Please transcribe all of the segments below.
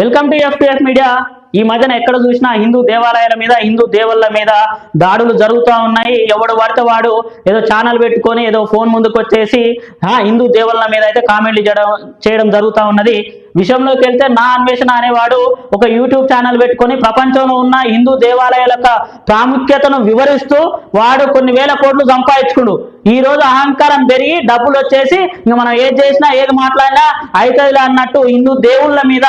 Welcome to ఎఫ్టిఎఫ్ media ఈ మధ్యన ఎక్కడ చూసినా హిందూ దేవాలయాల మీద హిందూ దేవుళ్ళ మీద దాడులు జరుగుతూ ఉన్నాయి. ఎవడు పడితే వాడు ఏదో ఛానల్ పెట్టుకొని ఏదో ఫోన్ ముందుకు వచ్చేసి హిందూ దేవుళ్ళ మీద అయితే కామెంట్లు చేయడం చేయడం జరుగుతూ ఉన్నది. విషయంలోకి వెళ్తే నా అన్వేషణ అనేవాడు ఒక యూట్యూబ్ ఛానల్ పెట్టుకొని ప్రపంచంలో ఉన్న హిందూ దేవాలయాల యొక్క ప్రాముఖ్యతను వివరిస్తూ వాడు కొన్ని వేల కోట్లు సంపాదించుకుడు. ఈ రోజు అహంకారం పెరిగి డబ్బులు వచ్చేసి ఇంక మనం ఏది చేసినా ఏది మాట్లాడినా అవుతుందిలే అన్నట్టు హిందూ దేవుళ్ళ మీద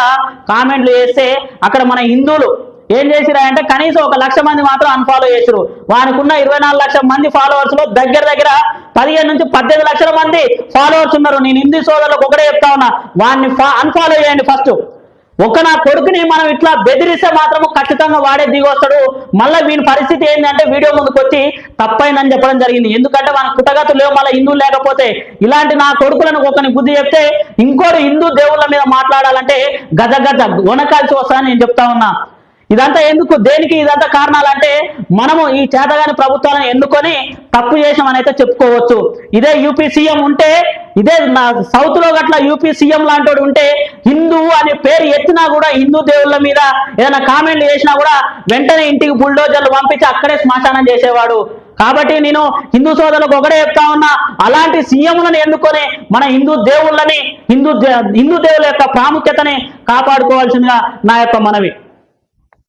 కామెంట్లు చేస్తే అక్కడ మన హిందువులు ఏం చేసిరా అంటే కనీసం ఒక లక్ష మంది మాత్రం అన్ఫాలో చేసిరు వానికి ఉన్న ఇరవై నాలుగు లక్షల మంది ఫాలోవర్స్లో దగ్గర దగ్గర పదిహేను నుంచి పద్దెనిమిది లక్షల మంది ఫాలోవర్స్ ఉన్నారు. నేను హిందీ సోదరులకు ఒకటే చెప్తా ఉన్నా. వాడిని అన్ఫాలో చేయండి ఫస్ట్ ఒక నా కొడుకుని మనం ఇట్లా బెదిరిస్తే మాత్రము ఖచ్చితంగా వాడే దిగొస్తాడు మళ్ళీ వీని పరిస్థితి ఏంటంటే వీడియో ముందుకు వచ్చి తప్పైందని చెప్పడం జరిగింది. ఎందుకంటే మన కుటగతులు లేవు మళ్ళీ హిందువులు లేకపోతే. ఇలాంటి నా కొడుకులను ఒకని బుద్ధి చెప్తే ఇంకోటి హిందూ దేవుళ్ళ మీద మాట్లాడాలంటే గజ గజ వనకాల్సి వస్తానని నేను చెప్తా ఉన్నా. ఇదంతా ఎందుకు దేనికి ఇదంతా కారణాలంటే మనము ఈ చేతగాని ప్రభుత్వాలను ఎన్నుకొని తప్పు చేసామని అయితే చెప్పుకోవచ్చు. ఇదే యూపీ సీఎం ఉంటే ఇదే నా సౌత్లో గట్ల యూపీ సీఎం లాంటి ఉంటే హిందువు అనే పేరు ఎత్తినా కూడా హిందూ దేవుళ్ళ మీద ఏదైనా కామెంట్లు చేసినా కూడా వెంటనే ఇంటికి బుల్డోజర్లు పంపించి అక్కడే శ్మశానం చేసేవాడు. కాబట్టి నేను హిందూ సోదరులకు ఒకటే చెప్తా ఉన్నా అలాంటి సీఎంలను ఎన్నుకొని మన హిందూ దేవుళ్ళని హిందూ దే- హిందూ దేవుల యొక్క ప్రాముఖ్యతని కాపాడుకోవాల్సిందిగా నా యొక్క మనవి.